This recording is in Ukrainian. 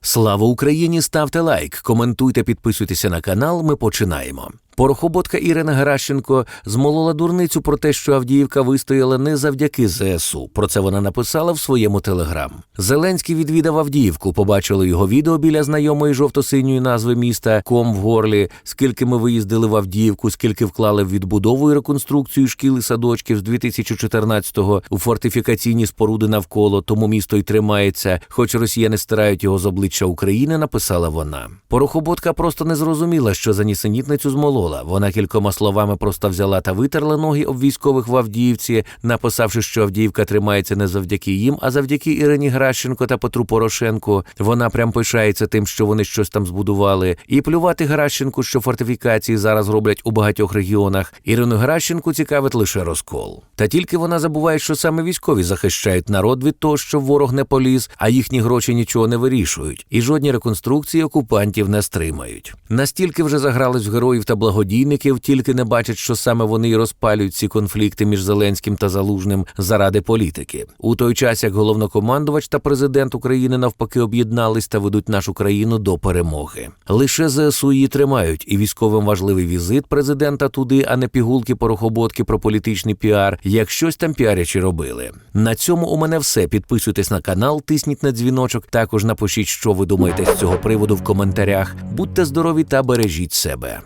Слава Україні! Ставте лайк, коментуйте, підписуйтеся на канал. Ми починаємо. Порохоботка Ірина Геращенко змолола дурницю про те, що Авдіївка вистояла не завдяки ЗСУ. Про це вона написала в своєму телеграм. Зеленський відвідав Авдіївку. Побачили його відео біля знайомої жовто-синьої назви міста Ком в горлі. Скільки ми виїздили в Авдіївку, скільки вклали в відбудову і реконструкцію шкіл і садочків з 2014-го у фортифікаційні споруди навколо. Тому місто й тримається, хоч росіяни стирають його з обличчя України. Написала вона. Порохоботка просто не зрозуміла, що за нісенітницю змолола. Вона кількома словами просто взяла та витерла ноги об військових в Авдіївці, написавши, що Авдіївка тримається не завдяки їм, а завдяки Ірині Гращенко та Петру Порошенку. Вона прям пишається тим, що вони щось там збудували, і плювати Гращенку, що фортифікації зараз роблять у багатьох регіонах. Ірину Гращенку цікавить лише розкол. Та тільки вона забуває, що саме військові захищають народ від того, що ворог не поліз, а їхні гроші нічого не вирішують, і жодні реконструкції окупантів не стримають. Настільки вже загрались героїв та благодійників, тільки не бачать, що саме вони й розпалюють ці конфлікти між Зеленським та Залужним заради політики. У той час як головнокомандувач та президент України навпаки об'єднались та ведуть нашу країну до перемоги. Лише ЗСУ її тримають, і військовим важливий візит президента туди, а не пігулки порохоботки про політичний піар, як щось там піарячі робили. На цьому у мене все. Підписуйтесь на канал, тисніть на дзвіночок. Також напишіть, що ви думаєте з цього приводу в коментарях. Будьте здорові та бережіть себе.